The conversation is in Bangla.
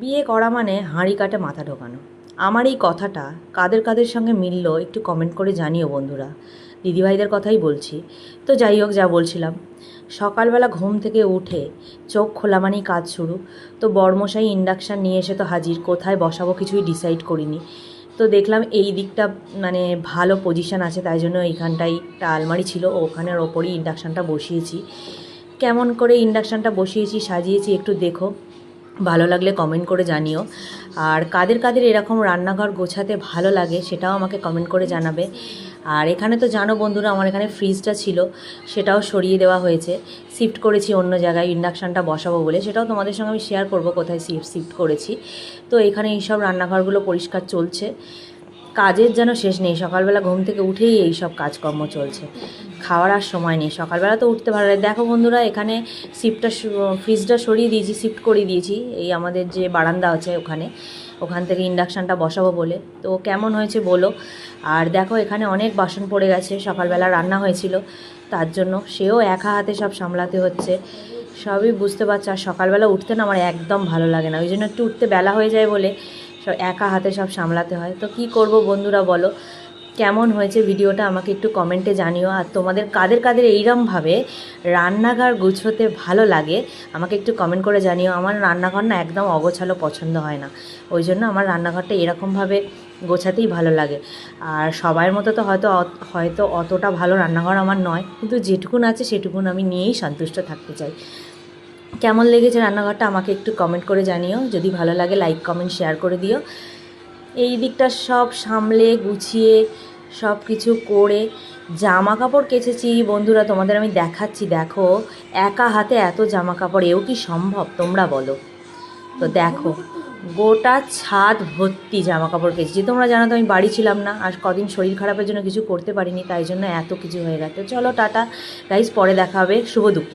বিয়ে করা মানে হাঁড়ি কাটে মাথা ঢোকানো। আমার এই কথাটা কাদের কাদের সঙ্গে মিলল একটু কমেন্ট করে জানিও বন্ধুরা। দিদিভাইদের কথাই বলছি। তো যাই হোক, যা বলছিলাম। সকালবেলা ঘুম থেকে উঠে চোখ খোলা মানেই কাজ শুরু। তো বর্মশাই ইন্ডাকশান নিয়ে এসে তো হাজির, কোথায় বসাবো কিছুই ডিসাইড করিনি। তো দেখলাম এই দিকটা মানে ভালো পজিশন আছে, তাই জন্য এইখানটাই একটা আলমারি ছিল, ওখানের ওপরই ইন্ডাকশানটা বসিয়েছি। কেমন করে ইন্ডাকশানটা বসিয়েছি, সাজিয়েছি, একটু দেখো। ভালো লাগলে কমেন্ট করে জানিও। আর কাদের কাদের এরকম রান্নাঘর গোছাতে ভালো লাগে সেটাও আমাকে কমেন্ট করে জানাবে। আর এখানে তো জানো বন্ধুরা, আমার এখানে ফ্রিজটা ছিল, সেটাও সরিয়ে দেওয়া হয়েছে। শিফট করেছি অন্য জায়গায় ইন্ডাকশানটা বসাবো বলে। সেটাও তোমাদের সঙ্গে আমি শেয়ার করব কোথায় শিফট করেছি। তো এখানে এইসব রান্নাঘরগুলো পরিষ্কার চলছে। কাজের যেন শেষ নেই। সকালবেলা ঘুম থেকে উঠেই এই সব কাজকর্ম চলছে। খাওয়ার আর সময় নেই। সকালবেলা তো উঠতে ভালো লাগে। দেখো বন্ধুরা, এখানে শিফটটা ফ্রিজটা সরিয়ে দিয়েছি শিফট করে দিয়েছি। এই আমাদের যে বারান্দা আছে ওখানে। ওখান থেকে ইন্ডাকশানটা বসাবো বলে। তো কেমন হয়েছে বলো। আর দেখো, এখানে অনেক বাসন পড়ে গেছে। সকালবেলা রান্না হয়েছিল। তার জন্য সেও একা হাতে সব সামলাতে হচ্ছে। সবই বুঝতে পারছ। আর সকালবেলা উঠতে না আমার একদম ভালো লাগে না। ওই জন্য একটু উঠতে বেলা হয়ে যায় বলে একা হাতে সব সামলাতে হয়। তো কি করব বন্ধুরা বলো? কেমন হয়েছে ভিডিওটা আমাকে একটু কমেন্টে জানিও। আর তোমাদের কাদের কাদের এইরমভাবে রান্নাঘর গুছোতে ভালো লাগে, আমাকে একটু কমেন্ট করে জানিও। আমার রান্নাঘর না একদম অগোছালো পছন্দ হয় না। ওই জন্য আমার রান্নাঘরটা এরকমভাবে গোছাতেই ভালো লাগে। আর সবার মতো তো হয়তো হয়তো অতটা ভালো রান্নাঘর আমার নয়। কিন্তু যেটুকুন আছে সেটুকুন আমি নিয়েই সন্তুষ্ট থাকতে চাই। কেমন লেগেছে রান্নাঘরটা আমাকে একটু কমেন্ট করে জানিও। যদি ভালো লাগে লাইক কমেন্ট শেয়ার করে দিও। এই দিকটা সব সামলে, গুছিয়ে সব কিছু করে জামা কাপড় কেচেছি। বন্ধুরা, তোমাদের আমি দেখাচ্ছি, দেখো, একা হাতে এত জামা কাপড় এও কি সম্ভব? তোমরা বলো। তো দেখো, গোটা ছাদ ভর্তি জামা কাপড় কেচেছি। তোমরা জানো তো আমি বাড়ি ছিলাম না, আর কদিন শরীর খারাপের জন্য কিছু করতে পারিনি, তাই জন্য এত কিছু হয়ে গেছে। চলো, টাটা। গাইজ পরে দেখা হবে। শুভ দুপুর।